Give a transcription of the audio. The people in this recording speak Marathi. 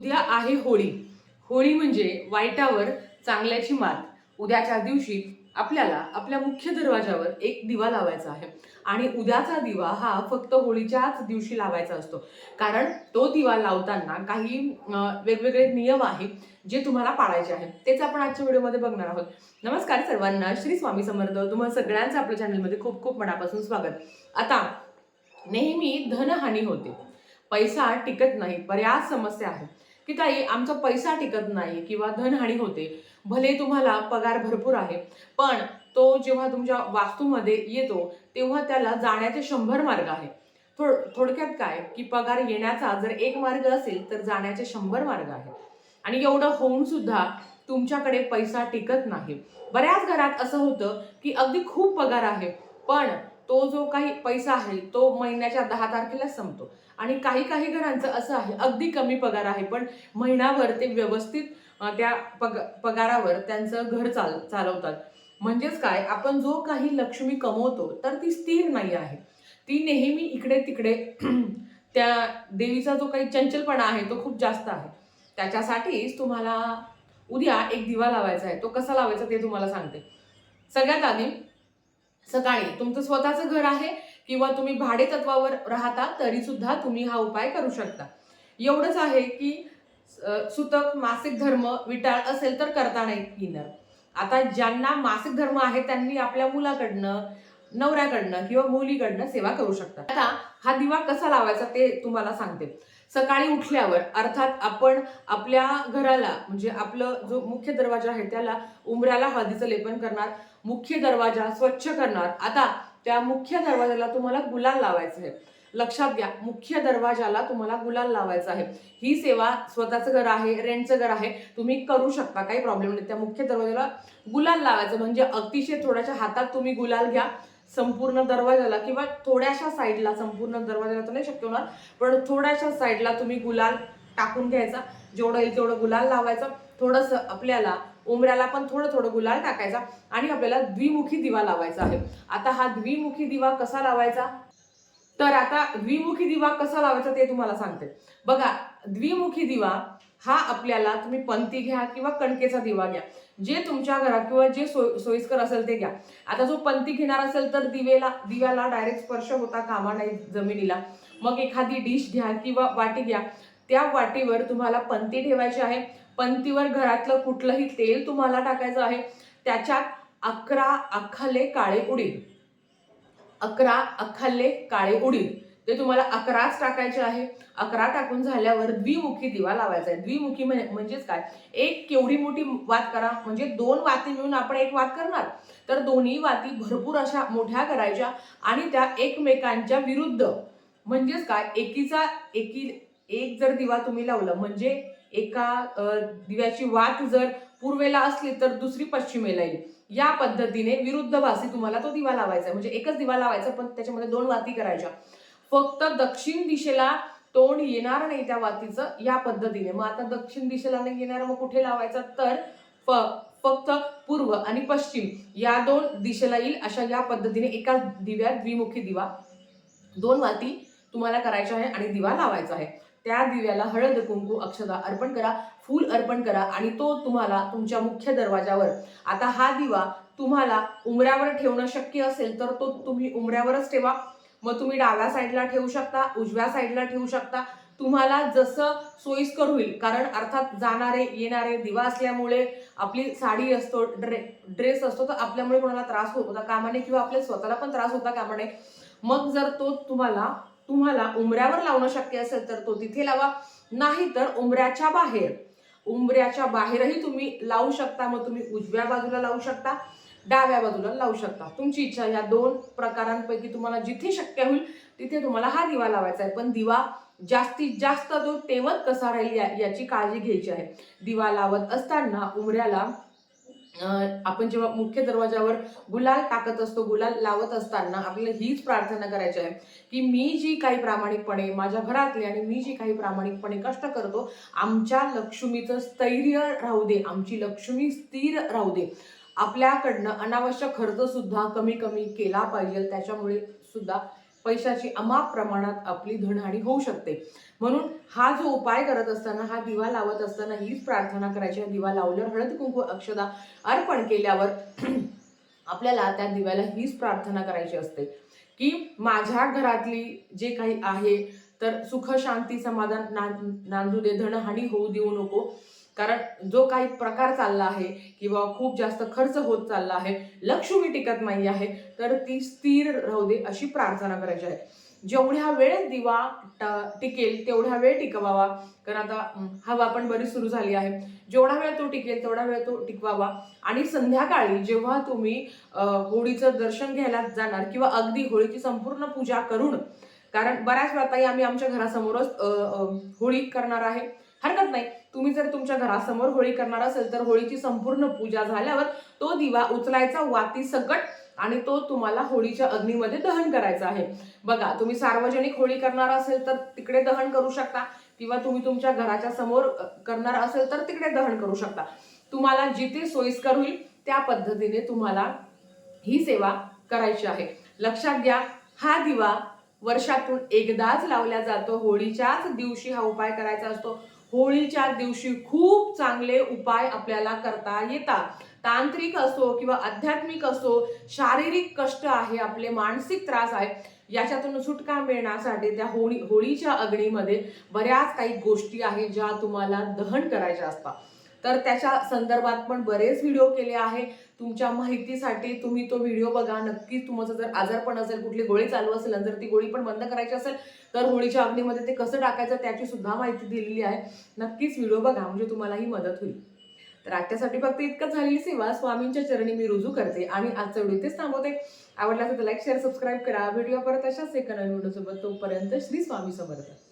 उद्या आहे होळी. होळी म्हणजे वाईटावर चांगल्याची मात. उद्याच्या दिवशी आपल्याला आपल्या मुख्य दरवाजावर एक दिवा लावायचा आहे. आणि उद्याचा दिवा हा फक्त होळीच्याच दिवशी लावायचा असतो. कारण तो दिवा लावताना काही वेगवेगळे नियम आहेत जे तुम्हाला पाळायचे आहेत. तेच आपण आजच्या व्हिडिओमध्ये बघणार आहोत. नमस्कार सर्वांना. श्री स्वामी समर्थ. तुम्हाला सगळ्यांचं आपल्या चॅनलमध्ये खूप खूप मनापासून स्वागत. आता नेहमी धनहानी होते. पैसा टिकत नाही. बऱ्याच समस्या आहेत. की ताई आमचा पैसा टिकत नाही किंवा धनहानी होते. भले तुम्हाला पगार भरपूर आहे पण तो जेव्हा तुमच्या वास्तूमध्ये येतो तेव्हा त्याला जाण्याचे शंभर मार्ग आहे. थोड थोडक्यात काय की पगार येण्याचा जर एक मार्ग असेल तर जाण्याचे शंभर मार्ग आहे. आणि एवढं होऊन सुद्धा तुमच्याकडे पैसा टिकत नाही. बऱ्याच घरात असं होतं की अगदी खूप पगार आहे पण तो जो काही पैसा आहे तो महिन्याच्या दहा तारखेला संपतो. आणि काही काही घरांचं असं आहे अगदी कमी पगार आहे पण महिनाभर ते व्यवस्थित त्या पग पगारावर त्यांचं घर चाल चालवतात. म्हणजेच काय आपण जो काही लक्ष्मी कमवतो तर ती स्थिर नाही आहे. ती नेहमी इकडे तिकडे त्या देवीचा जो काही चंचलपणा आहे तो खूप जास्त आहे. त्याच्यासाठीच तुम्हाला उद्या एक दिवा लावायचा आहे. तो कसा लावायचा ते तुम्हाला सांगते. सगळ्यात आधी सकाळी. तुमचं स्वतःचं घर आहे किंवा तुम्ही भाडे तत्वावर राहता तरी सुद्धा तुम्ही हा उपाय करू शकता. एवढंच आहे की सुतक मासिक धर्म विटाळ असेल तर करता नाही येणार. आता ज्यांना मासिक धर्म आहे त्यांनी आपल्या मुलाकडनं नवऱ्याकडनं किंवा मुलीकडनं सेवा करू शकता आता हा दिवा कसा लावायचा ते तुम्हाला सांगते. सकाळी उठल्यावर अर्थात आपण आपल्या घराला म्हणजे आपलं जो मुख्य दरवाजा आहे त्याला उंबऱ्याला हळदीचं लेपन करणार मुख्य दरवाजा स्वच्छ करणार. आता त्या मुख्य दरवाजाला तुम्हाला गुलाल लावायचं आहे. लक्षात घ्या मुख्य दरवाजाला तुम्हाला गुलाल लावायचा आहे. ही सेवा स्वतःचं घर आहे रेंटचं घर आहे. तुम्ही करू शकता काही प्रॉब्लेम नाही. त्या मुख्य दरवाजाला गुलाल लावायचं म्हणजे अतिशय थोड्याशा हातात तुम्ही गुलाल घ्या. संपूर्ण दरवाजाला किंवा थोड्याशा साईडला संपूर्ण दरवाजाला तर नाही शक्य होणार. पण थोड्याशा साईडला तुम्ही गुलाल टाकून घ्यायचा. जेवढं येईल तेवढं गुलाल लावायचं. थोडंसं आपल्याला उमऱ्याला पण थोडं थोडं गुलाल टाकायचा आणि आपल्याला द्विमुखी दिवा लावायचा आहे. आता हा द्विमुखी दिवा कसा लावायचा? तर आता द्विमुखी दिवा कसा लावायचा ते तुम्हाला सांगते. बघा द्विमुखी दिवा हा आपल्याला तुम्ही पंती घ्या किंवा कणकेचा दिवा घ्या. जे तुमच्या घरात किंवा जे सोय सोयीस्कर असेल ते घ्या. आता जो पंती घेणार असेल तर दिवेला दिव्याला डायरेक्ट स्पर्श होता कामा नाही जमिनीला. मग एखादी डिश घ्या किंवा वाटी घ्या. त्या वाटीवर तुम्हाला पंती ठेवायची आहे. पणतीवर घरातलं कुठलंही तेल तुम्हाला टाकायचं आहे त्याच्यात अकरा अख्खाले काळे उडीद. अकरा अख्खाले काळे उडीद. ते तुम्हाला अकराच टाकायचे आहे. अकरा टाकून झाल्यावर द्विमुखी दिवा लावायचा आहे. द्विमुखी म्हणजेच काय? एक केवढी मोठी वात करा. म्हणजे दोन वाती मिळून आपण एक वात करणार. तर दोन्ही वाती भरपूर अशा मोठ्या करायच्या आणि त्या एकमेकांच्या विरुद्ध. म्हणजेच काय? एकीचा एकी एक जर दिवा तुम्ही लावलं म्हणजे एका दिव्याची वात जर पूर्वेला असली तर दुसरी पश्चिमेला येईल. या पद्धतीने विरुद्ध भासी तुम्हाला तो दिवा लावायचा आहे. म्हणजे एकच दिवा लावायचा पण त्याच्यामध्ये दोन वाती करायच्या. फक्त दक्षिण दिशेला तोंड येणार नाही त्या वातीचं या पद्धतीने. मग आता दक्षिण दिशेला नाही येणार मग कुठे लावायचा? तर फ फक्त पूर्व आणि पश्चिम या दोन दिशेला येईल अशा या पद्धतीने एका दिव्यात द्विमुखी दिवा. दोन वाती तुम्हाला करायच्या आहे आणि दिवा लावायचा आहे. त्या दिव्याला हळद कुंकू अक्षदा अर्पण करा फूल अर्पण करा आणि तो तुम्हाला तुमच्या मुख्य दरवाजावर. आता हा दिवा तुम्हाला उमऱ्यावर ठेवणं शक्य असेल तर तो तुम्ही उमऱ्यावरच ठेवा. मग तुम्ही डाव्या साईडला ठेवू शकता उजव्या साईडला ठेवू शकता. तुम्हाला जसं सोयीस्कर होईल कारण अर्थात जाणारे येणारे दिवा असल्यामुळे आपली साडी असतो ड्रे ड्रेस असतो तर आपल्यामुळे कोणाला त्रास होत होता कामाने किंवा आपल्या स्वतःला पण त्रास होता कामाने मग जर तो तुम्हाला तुम्हाला उमऱ्यावर लावणं शक्य असेल तर तो तिथे लावा. नाही तर उमऱ्याच्या बाहेर. उंबऱ्याच्या बाहेरही तुम्ही लावू शकता. मग तुम्ही उजव्या बाजूला लावू शकता डाव्या बाजूला लावू शकता. तुमची इच्छा या दोन प्रकारांपैकी तुम्हाला जिथे शक्य होईल तिथे तुम्हाला हा दिवा लावायचा आहे. पण दिवा जास्तीत जास्त तो तेवत कसा राहील या याची काळजी घ्यायची आहे. दिवा लावत असताना उमऱ्याला आपण जेव्हा मुख्य दरवाजावर गुलाल टाकत असतो गुलाल लावत असताना आपल्याला हीच प्रार्थना करायची आहे की मी जी काही प्रामाणिकपणे माझ्या घरातले आणि मी जी काही प्रामाणिकपणे कष्ट करतो आमच्या लक्ष्मीचं स्थैर्य राहू दे आमची लक्ष्मी स्थिर राहू दे. आपल्याकडनं अनावश्यक खर्च सुद्धा कमी कमी केला पाहिजे त्याच्यामुळे सुद्धा पैशाची अमाप प्रमाणात आपली धनहानी होऊ शकते. म्हणून हा जो उपाय करत असताना हा दिवा लावत असताना हीच प्रार्थना करायची. दिवा लावल्यावर हळद कुंकू अक्षदा अर्पण केल्यावर आपल्याला त्या दिव्याला हीच प्रार्थना करायची असते की माझ्या घरातली जे काही आहे तर सुख शांती समाधान नांदू दे धनहानी होऊ देऊ नको. कारण जो काही प्रकार चालला आहे किंवा खूप जास्त खर्च होत चालला आहे लक्ष्मी टिकत नाही आहे तर ती स्थिर राहू दे अशी प्रार्थना करायची आहे. जेवढ्या वेळ दिवा ट- टिकेल तेवढा वेळ टिकवावा. कारण आता हवा पण बरीच सुरू झाली आहे. जेवढा वेळ तो टिकेल तेवढा वेळ तो टिकवावा. आणि संध्याकाळी जेव्हा तुम्ही होळीचं दर्शन घ्यायला जाणार किंवा अगदी होळीची संपूर्ण पूजा करून कारण बऱ्याच वेळा आम्ही आमच्या घरासमोरच होळी करणार आहे. हरकत नाही. तुम्ही जर तुमच्या घरासमोर होळी करणार असेल तर होळीची संपूर्ण पूजा झाल्यावर तो दिवा उचलायचा वाती सकट आणि तो तुम्हाला होळीच्या अग्नीमध्ये दहन करायचा आहे. बघा तुम्ही सार्वजनिक होळी करणार असेल तर तिकडे दहन करू शकता. किंवा तुम्ही तुमच्या घराच्या समोर करणार असेल तर तिकडे दहन करू शकता. तुम्हाला जिथे सोयीस्कर होईल त्या पद्धतीने तुम्हाला ही सेवा करायची आहे. लक्षात घ्या हा दिवा वर्षातून एकदाच लावला जातो. होळीच्याच दिवशी हा उपाय करायचा असतो. होळीच्या दिवशी खूप चांगले उपाय आपल्याला करता येतात. तांत्रिक असो किंवा आध्यात्मिक असो शारीरिक कष्ट आहे आपले मानसिक त्रास आहे याच्यातून सुटका मिळण्यासाठी त्या होळी होळीच्या अग्नीमध्ये बऱ्याच काही गोष्टी आहेत ज्या तुम्हाला दहन करायच्या असतात. तर त्याच्या संदर्भात पण बरेच व्हिडिओ केले आहे. तुमच्या माहितीसाठी तुम्ही तो व्हिडिओ बघा. नक्कीच तुमचं जर आजारपण असेल कुठली गोळी चालू असेल आणि जर ती गोळी पण बंद करायची असेल तर होळीच्या अग्नीमध्ये ते कसं टाकायचं त्याची सुद्धा माहिती दिलेली आहे. नक्कीच व्हिडिओ बघा म्हणजे तुम्हालाही मदत होईल. तर आजच्यासाठी फक्त इतकंच झालेली सेवा. स्वामींच्या चरणी मी रुजू करते आणि आजचा व्हिडिओ इथेच थांबवते. आवडला तर लाईक शेअर सबस्क्राईब करा. व्हिडिओ परत अशाच एका नवीन व्हिडिओ सोबत तोपर्यंत श्री स्वामी समर्थ.